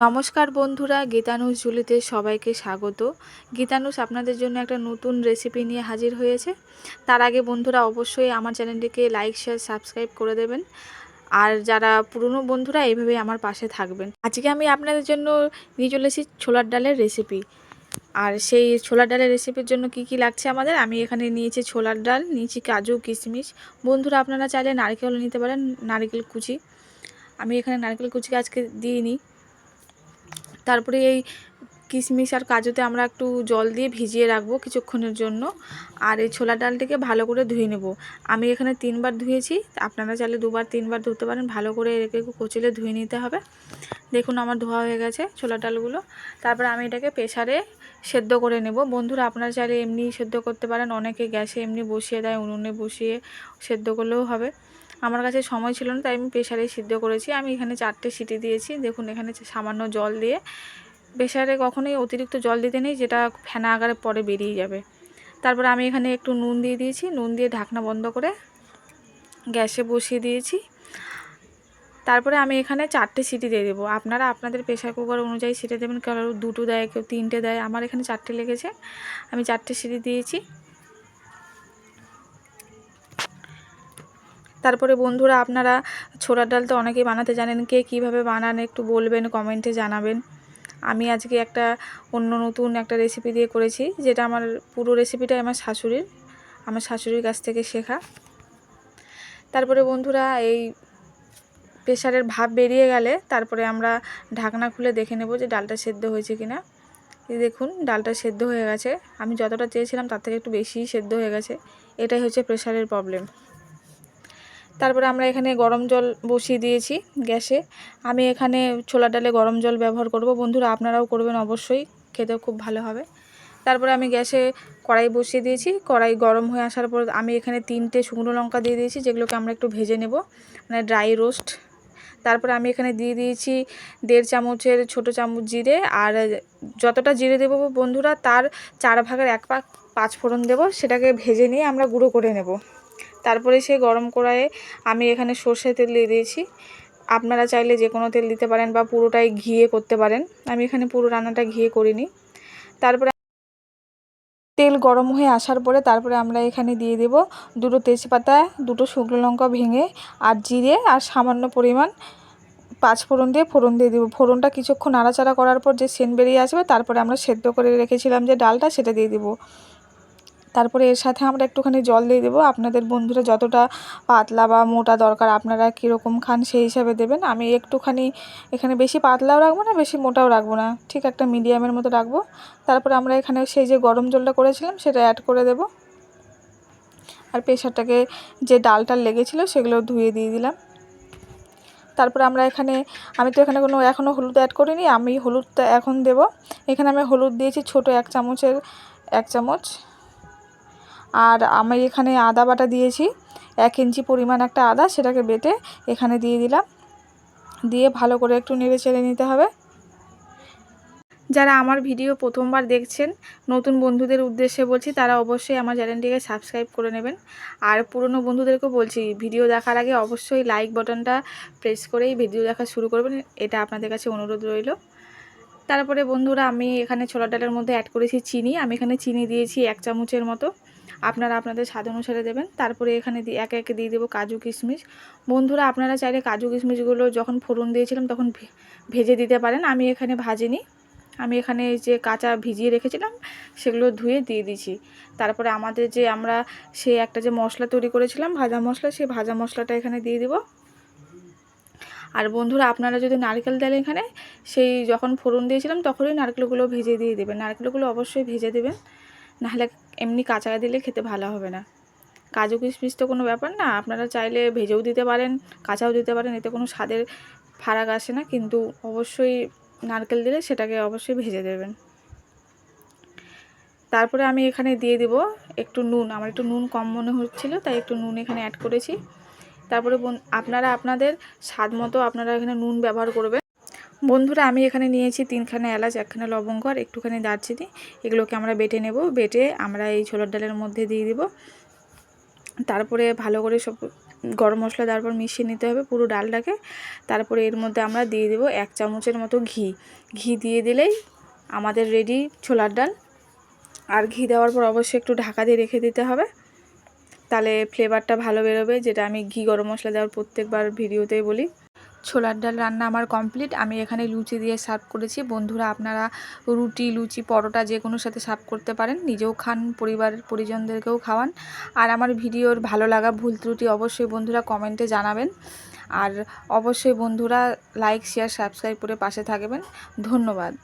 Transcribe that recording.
নমস্কার বন্ধুরা গীতানুষ ঝুলিতে সবাইকে স্বাগত। গীতানুষ আপনাদের জন্য একটা নতুন রেসিপি নিয়ে হাজির হয়েছে। তার আগে বন্ধুরা, অবশ্যই আমার চ্যানেলটিকে লাইক শেয়ার সাবস্ক্রাইব করে দেবেন। আর যারা পুরনো বন্ধুরা এইভাবে আমার পাশে থাকবেন। আজকে আমি আপনাদের জন্য নিয়ে চলে ছোলার ডালের রেসিপি আর সেই ছোলার ডালের রেসিপির জন্য কি কি লাগছে আমাদের, আমি এখানে নিয়েছি ছোলার ডাল, নিয়েছি কাজু, কিশমিশ। বন্ধুরা, আপনারা চাইলে নারকেল নিতে পারেন, নারকেল কুচি। আমি এখানে নারকেল কুচিকে আজকে দিইনি তারপরে এই কিশমিশ আর কাজুতে আমরা একটু জল দিয়ে ভিজিয়ে রাখব কিছুক্ষণের জন্য। আর এই ছোলা ডালটিকে ভালো করে ধুয়ে নেব। আমি এখানে তিনবার ধুয়েছি, আপনারা চাইলে দুবার, তিনবার ধুতে পারেন। ভালো করে রেখে কচলে ধুয়ে নিতে হবে। দেখুন আমার ধোয়া হয়ে গেছে ছোলা ডালগুলো। তারপরে আমি এটাকে প্রেশারে সেদ্ধ করে নেব। বন্ধুরা, আপনারা চাইলে এমনি সেদ্ধ করতে পারেন। অনেকে গ্যাসে এমনি বসিয়ে দেয়, উনুনে বসিয়ে সেদ্ধ করলেও হবে। আমার কাছে সময় ছিল না, তাই আমি প্রেশারে সিদ্ধ করেছি। আমি এখানে চারটে সিটি দিয়েছি। দেখুন, এখানে সামান্য জল দিয়ে। প্রেশারে কখনোই অতিরিক্ত জল দিতে নেই, যেটা ফেনা আকারে পরে বেরিয়ে যাবে। তারপর আমি এখানে একটু নুন দিয়ে দিয়েছি। নুন দিয়ে ঢাকনা বন্ধ করে গ্যাসে বসিয়ে দিয়েছি। তারপরে আমি এখানে চারটে সিটি দিয়ে দেবো। আপনারা আপনাদের প্রেশার কুকার অনুযায়ী সিটি দেবেন। কারও দুটো দেয়, কেউ তিনটে দেয়। আমার এখানে চারটে লেগেছে। আমি চারটে সিটি দিয়েছি। তারপরে বন্ধুরা আপনারা ছোলার ডাল তো অনেকেই বানাতে জানেন, কে কীভাবে বানান একটু বলবেন, কমেন্টে জানাবেন। আমি আজকে একটা অন্য নতুন একটা রেসিপি দিয়ে করেছি, যেটা আমার পুরো রেসিপিটাই আমার শাশুড়ির আমার শাশুড়ির কাছ থেকে শেখা। তারপরে বন্ধুরা এই প্রেশারের ভাব বেরিয়ে গেলে তারপরে আমরা ঢাকনা খুলে দেখে নেব যে ডালটা সেদ্ধ হয়েছে কিনা দেখুন, ডালটা সেদ্ধ হয়ে গেছে। আমি যতটা চেয়েছিলাম তার থেকে একটু বেশিই সেদ্ধ হয়ে গেছে। এটাই হচ্ছে প্রেশারের প্রবলেম তারপরে আমরা এখানে গরম জল বসিয়ে দিয়েছি গ্যাসে। আমি এখানে ছোলা ডালে গরম জল ব্যবহার করব। বন্ধুরা, আপনারাও করবেন অবশ্যই, খেতেও খুব ভালো হবে। তারপরে আমি গ্যাসে কড়াই বসিয়ে দিয়েছি। কড়াই গরম হয়ে আসার পর আমি এখানে তিনটে শুকনো লঙ্কা দিয়ে দিয়েছি, যেগুলোকে আমরা একটু ভেজে নেব মানে ড্রাই রোস্ট তারপরে আমি এখানে দিয়ে দিয়েছি দেড় চামচের ছোট চামচ জিরে, আর যতটা জিরে দেবো বন্ধুরা, তার চার ভাগের এক পাক পাঁচ ফোড়ন দেবো, সেটাকে ভেজে নিয়ে আমরা গুঁড়ো করে নেব। তারপরে সে গরম কড়াইয়ে আমি এখানে সর্ষে তেল দিয়ে দিয়েছি। আপনারা চাইলে যে কোনো তেল দিতে পারেন বা পুরোটাই ঘিয়ে করতে পারেন। আমি এখানে পুরো রান্নাটা ঘিয়ে করিনি। তারপরে তেল গরম হয়ে আসার পরে তারপরে আমরা এখানে দিয়ে দেব দুটো তেজপাতা, দুটো শুকনো লঙ্কা ভেঙে আর জিরে আর সামান্য পরিমাণ পাঁচ ফোড়ন দিয়ে ফোড়ন দিয়ে দেবো। ফোড়নটা কিছুক্ষণ নাড়াচাড়া করার পর যে সেন বেরিয়ে আসবে, তারপরে আমরা সেদ্ধ করে রেখেছিলাম যে ডালটা, সেটা দিয়ে দেবো। তারপরে এর সাথে আমরা একটুখানি জল দিয়ে দেবো। আপনাদের বন্ধুরা যতটা পাতলা বা মোটা দরকার আপনারা কীরকম খান সেই হিসাবে দেবেন। আমি একটুখানি এখানে বেশি পাতলাও রাখব না, বেশি মোটাও রাখব না। ঠিক একটা মিডিয়ামের মতো রাখব। তারপরে আমরা এখানে সেই যে গরম জলটা করেছিলাম সেটা অ্যাড করে দেব। আর প্রেশারটাকে যে ডালটা লেগেছিলো সেগুলো ধুয়ে দিয়ে দিলাম। তারপরে আমরা এখানে, আমি তো এখানে কোনো এখনও হলুদ অ্যাড করিনি, আমি হলুদটা এখন দেব। এখানে আমি হলুদ দিয়েছি ছোট এক চামচের, এক চামচ। আর আমি এখানে আদা বাটা দিয়েছি। এক ইঞ্চি পরিমাণ একটা আদা সেটাকে বেটে এখানে দিয়ে দিলাম। দিয়ে ভালো করে একটু নেড়ে চেড়ে নিতে হবে। যারা আমার ভিডিও প্রথমবার দেখছেন, নতুন বন্ধুদের উদ্দেশ্যে বলছি, তারা অবশ্যই আমার চ্যানেলটিকে সাবস্ক্রাইব করে নেবেন। আর পুরনো বন্ধুদেরকেও বলছি, ভিডিও দেখার আগে অবশ্যই লাইক বাটনটা প্রেস করেই ভিডিও দেখা শুরু করবেন। এটা আপনাদের কাছে অনুরোধ রইল। তারপরে বন্ধুরা, আমি এখানে ছোলা ডালের মধ্যে অ্যাড করেছি চিনি। আমি এখানে চিনি দিয়েছি এক চামচের মতো। আপনারা আপনাদের স্বাদ অনুসারে দেবেন। তারপরে এখানে দিয়ে একে একে দিয়ে দেবো কাজু কিশমিশ। বন্ধুরা, আপনারা চাইলে কাজু কিশমিশগুলো যখন ফোড়ন দিয়েছিলাম তখন ভেজে দিতে পারেন। আমি এখানে ভাজিনি। আমি এখানে যে কাঁচা ভিজিয়ে রেখেছিলাম, সেগুলো ধুয়ে দিয়ে দিয়েছি। তারপরে আমাদের যে আমরা সে একটা যে মশলা তৈরি করেছিলাম, ভাজা মশলা, সেই ভাজা মশলাটা এখানে দিয়ে দেবো। আর বন্ধুরা, আপনারা যদি নারকেল দেন এখানে, সেই যখন ফোড়ন দিয়েছিলাম তখনই নারকেলগুলো ভেজে দিয়ে দেবেন। নারকেলগুলো অবশ্যই ভেজে দেবেন। নাহলে এমনি কাঁচা দিলে খেতে ভালো হবে না। কাজু কিশমিশ তো কোনো ব্যাপার না, আপনারা চাইলে ভেজেও দিতে পারেন, কাঁচাও দিতে পারেন, এতে কোনো স্বাদের ফারাক আসে না, কিন্তু অবশ্যই নারকেল দিলে সেটাকে অবশ্যই ভেজে দেবেন। তারপরে আমি এখানে দিয়ে দেব একটু নুন, আমার একটু নুন কম মনে হচ্ছিল, তাই একটু নুন এখানে অ্যাড করেছি। তারপরে আপনারা আপনাদের স্বাদ মতো আপনারা এখানে নুন ব্যবহার করবেন। বন্ধুরা, আমি এখানে নিয়েছি তিনখানা এলাচ, একখানা লবঙ্গ আর একটুখানি দারচিনি। এগুলোকে আমরা বেটে নেব, বেটে আমরা এই ছোলার ডালের মধ্যে দিয়ে দিব। তারপরে ভালো করে সব গরম মশলা দেওয়ার পর মিশিয়ে নিতে হবে পুরো ডালটাকে। তারপরে এর মধ্যে আমরা দিয়ে দেবো এক চামচের মতো ঘি। ঘি দিয়ে দিলেই আমাদের রেডি ছোলার ডাল। আর ঘি দেওয়ার পর অবশ্যই একটু ঢাকা দিয়ে রেখে দিতে হবে। তাহলে ফ্লেভারটা ভালো বেরোবে, যেটা আমি ঘি গরম মশলা দেওয়ার প্রত্যেকবার ভিডিওতেই বলি। ছোলার ডাল রান্না আমার কমপ্লিট। আমি এখানে লুচি দিয়ে সার্ভ করেছি। বন্ধুরা, আপনারা রুটি, লুচি, পরোটা যে কোনো সাথে সার্ভ করতে পারেন। নিজেও খান, পরিবার, পরিজনদেরকেও খাওয়ান। আর আমার ভিডিওর ভালো লাগা ভুল ত্রুটি অবশ্যই বন্ধুরা কমেন্টে জানাবেন। আর অবশ্যই বন্ধুরা, লাইক, শেয়ার, সাবস্ক্রাইব করে পাশে থাকবেন। ধন্যবাদ।